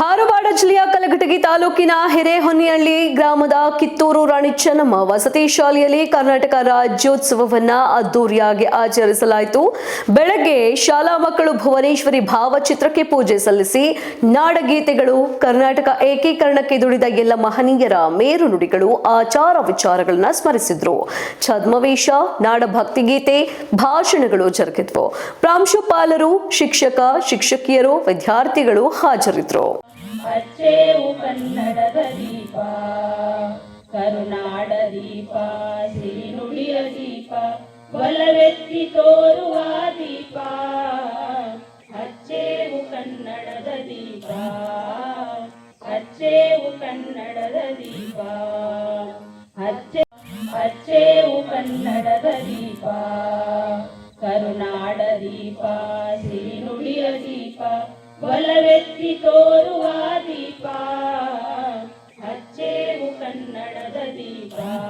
ಧಾರವಾಡ ಜಿಲ್ಲೆಯ ಕಲಘಟಗಿ ತಾಲೂಕಿನ ಹಿರೇಹೊನ್ನಿಹಳ್ಳಿ ಗ್ರಾಮದ ಕಿತ್ತೂರು ರಾಣಿ ಚೆನ್ನಮ್ಮ ವಸತಿ ಶಾಲೆಯಲ್ಲಿ ಕರ್ನಾಟಕ ರಾಜ್ಯೋತ್ಸವವನ್ನ ಅದ್ದೂರಿಯಾಗಿ ಆಚರಿಸಲಾಯಿತು. ಬೆಳಗ್ಗೆ ಶಾಲಾ ಮಕ್ಕಳು ಭುವನೇಶ್ವರಿ ಭಾವಚಿತ್ರಕ್ಕೆ ಪೂಜೆ ಸಲ್ಲಿಸಿ ನಾಡಗೀತೆಗಳು, ಕರ್ನಾಟಕ ಏಕೀಕರಣಕ್ಕೆ ದುಡಿದ ಎಲ್ಲ ಮಹನೀಯರ ಮೇರು ನುಡಿಗಳು ಆಚಾರ ವಿಚಾರಗಳನ್ನ ಸ್ಮರಿಸಿದ್ರು. ಛದ್ಮವೇಶ ನಾಡಭಕ್ತಿಗೀತೆ ಭಾಷಣಗಳು ಜರುಗಿದ್ವು. ಪ್ರಾಂಶುಪಾಲರು, ಶಿಕ್ಷಕ, ಶಿಕ್ಷಕಿಯರು, ವಿದ್ಯಾರ್ಥಿಗಳು ಹಾಜರಿದ್ದರು ಅಚ್ಚೇವು ಕನ್ನಡದ ದೀಪ, ಕರುನಾಡ ದೀಪ, ಸಿರಿನುಡಿಯ ದೀಪ ಬಲವೆತ್ತಿ ತೋರುವ ದೀಪ ಅಚ್ಚೇವು ಕನ್ನಡದ ದೀಪ ಅಚ್ಚೇವು ಕನ್ನಡದ ದೀಪ ಅಚ್ಚೆ ಅಚ್ಚೇವು ಕನ್ನಡದ ದೀಪ, ಕರುನಾಡ ದೀಪ, ಸಿರಿನುಡಿಯ ದೀಪ ಬಲವೆತ್ತಿ ತೋರುವ ದೀಪ ಅಚ್ಚೇವು ಕನ್ನಡದ ದೀಪ.